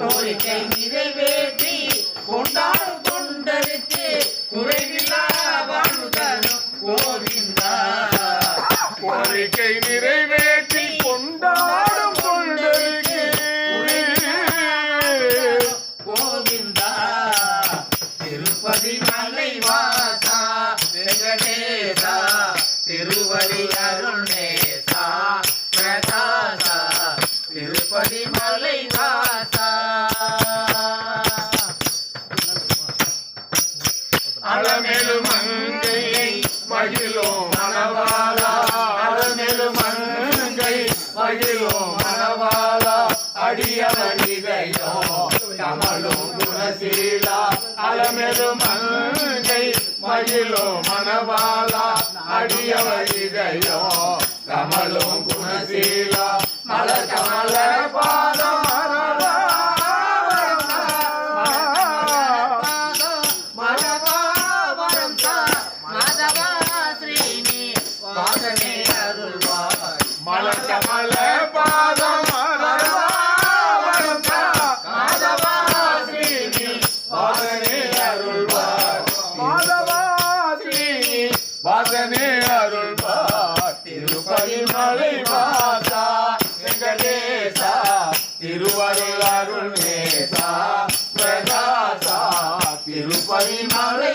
கோரிக்கை நிறைவேற்றி கொண்டாடும் கொண்டருக்கு குறைவில்லா வாழ்வு தரும் கோவிந்தா. கோரிக்கை நிறைவேற்றி கொண்டாடும் கொண்டருக்கு கோவிந்தா. திருப்பதி மலை வாசா வெங்கடேசா. திருவடி அருள் நேசா பிரகாசா. திருப்பதி மலை அலமேலு மங்கை மகிழோ மணவாளா. அலமேலு மங்கை மகிழோ மணவாளா. அடியவர் இதயம் கமலும் குணசீலா. அலமேலு மங்கை மகிழோ மணவாளா. அடியவர் இதயம் கமலும் வாசனே அருள்வாய். மலர் கமல பாதம் வாசனே அருள்வார் திருப்பதி மலை வாசா திருவருள் அருள் நேசா பிரகாசா. திருப்பதி மலை